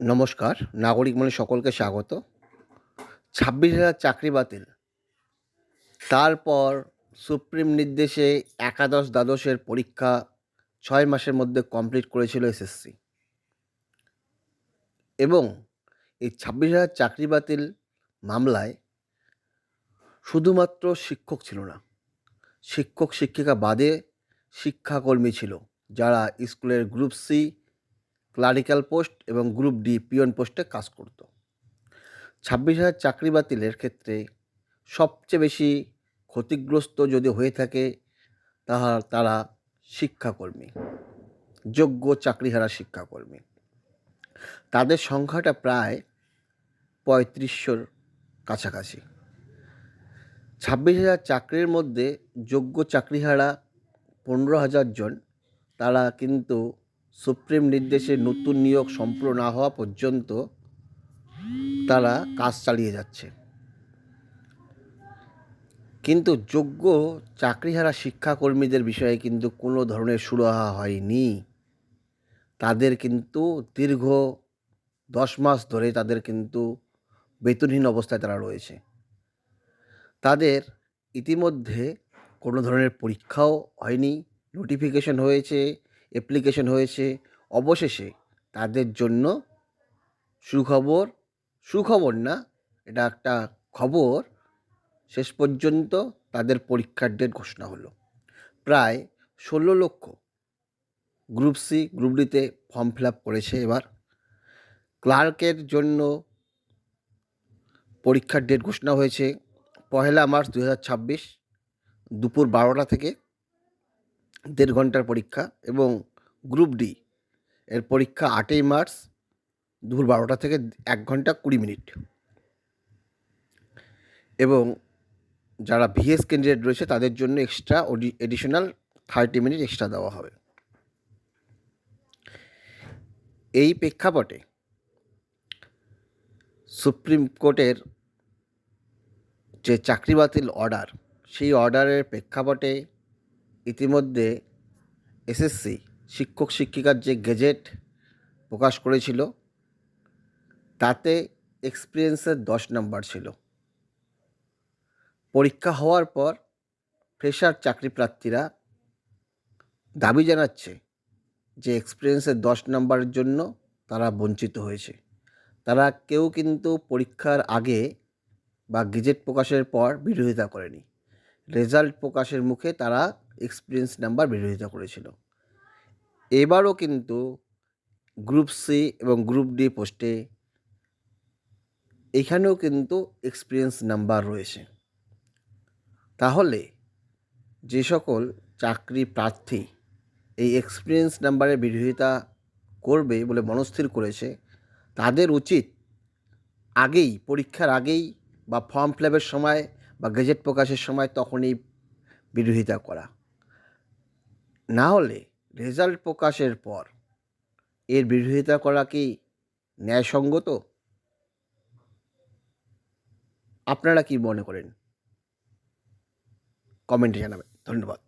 নমস্কার, নাগরিক মনে সকলকে স্বাগত। ছাব্বিশ হাজার চাকরি বাতিল। তারপর সুপ্রিম নির্দেশে একাদশ দ্বাদশের পরীক্ষা ছয় মাসের মধ্যে কমপ্লিট করেছিল এসএসসি। এবং এই ছাব্বিশ হাজার চাকরি বাতিল মামলায় শুধুমাত্র শিক্ষক ছিল না, শিক্ষক শিক্ষিকা বাদে শিক্ষাকর্মী ছিল, যারা স্কুলের গ্রুপ সি ক্লারিক্যাল পোস্ট এবং গ্রুপ ডি পিয়ন পোস্টে কাজ করত। ছাব্বিশ হাজার চাকরি বাতিলের ক্ষেত্রে সবচেয়ে বেশি ক্ষতিগ্রস্ত যদি হয়ে থাকে, তাহা তারা শিক্ষাকর্মী, যোগ্য চাকরিহারা শিক্ষাকর্মী। তাদের সংখ্যাটা প্রায় পঁয়ত্রিশশোর কাছাকাছি। ছাব্বিশ হাজার চাকরির মধ্যে যোগ্য চাকরিহারা পনেরো হাজার জন, তারা কিন্তু সুপ্রিম নির্দেশে নতুন নিয়োগ সম্পূর্ণ না হওয়া পর্যন্ত তারা কাজ চালিয়ে যাচ্ছে। কিন্তু যোগ্য চাকরিহারা শিক্ষাকর্মীদের বিষয়ে কিন্তু কোনো ধরনের সুরাহা হয়নি। তাদের কিন্তু দীর্ঘ দশ মাস ধরে তাদের কিন্তু বেতনহীন অবস্থায় তারা রয়েছে। তাদের ইতিমধ্যে কোনো ধরনের পরীক্ষাও হয়নি নোটিফিকেশন হয়েছে অ্যাপ্লিকেশন হয়েছে, অবশেষে তাদের জন্য সুখবর সুখবর না, এটা একটা খবর, শেষ পর্যন্ত তাদের পরীক্ষার ডেট ঘোষণা হলো। প্রায় ষোলো লক্ষ গ্রুপ সি গ্রুপ ডিতে ফর্ম ফিল আপ করেছে এবার। ক্লার্কের জন্য পরীক্ষার ডেট ঘোষণা হয়েছে পহেলা মার্চ দু দুপুর বারোটা থেকে। দেড় ঘণ্টার পরীক্ষা এবং গ্রুপ ডি এর পরীক্ষা আটই মার্চ দুপুর বারোটা থেকে এক ঘণ্টা কুড়ি মিনিট। এবং যারা ভিএস ক্যান্ডিডেট রয়েছে তাদের জন্য extra additional thirty minute extra দেওয়া হবে। এই প্রেক্ষাপটে সুপ্রিম কোর্টের যে চাকরি বাতিল অর্ডার সেই অর্ডারের প্রেক্ষাপটে ইতিমধ্যে এসএসসি শিক্ষক শিক্ষিকার যে গেজেট প্রকাশ করেছিল, তাতে এক্সপিরিয়েন্সের দশ নম্বর ছিল। পরীক্ষা হওয়ার পর ফ্রেশার চাকরি প্রার্থীরা দাবি জানাচ্ছে যে এক্সপিরিয়েন্সের দশ নম্বরের জন্য তারা বঞ্চিত হয়েছে। তারা কেউ কিন্তু পরীক্ষার আগে বা গেজেট প্রকাশের পর বিরোধিতা করেনি। রেজাল্ট প্রকাশের মুখে তারা এক্সপিরিয়েন্স নাম্বার বিরোধিতা করেছিল। এবারও কিন্তু গ্রুপ সি এবং গ্রুপ ডি পোস্টে এখানেও কিন্তু এক্সপিরিয়েন্স নাম্বার রয়েছে। তাহলে যে সকল চাকরি প্রার্থী এই এক্সপিরিয়েন্স নাম্বারের বিরোধিতা করবে বলে মনস্থির করেছে, তাদের উচিত আগেই, পরীক্ষার আগেই বা ফর্ম ফিল সময় বা গেজেট প্রকাশের সময় তখনই বিরোধিতা করা। না হলে রেজাল্ট প্রকাশের পর এর বিরোধিতা করা কি ন্যায়সঙ্গত? আপনারা কি মনে করেন? কমেন্টে জানাবেন। ধন্যবাদ।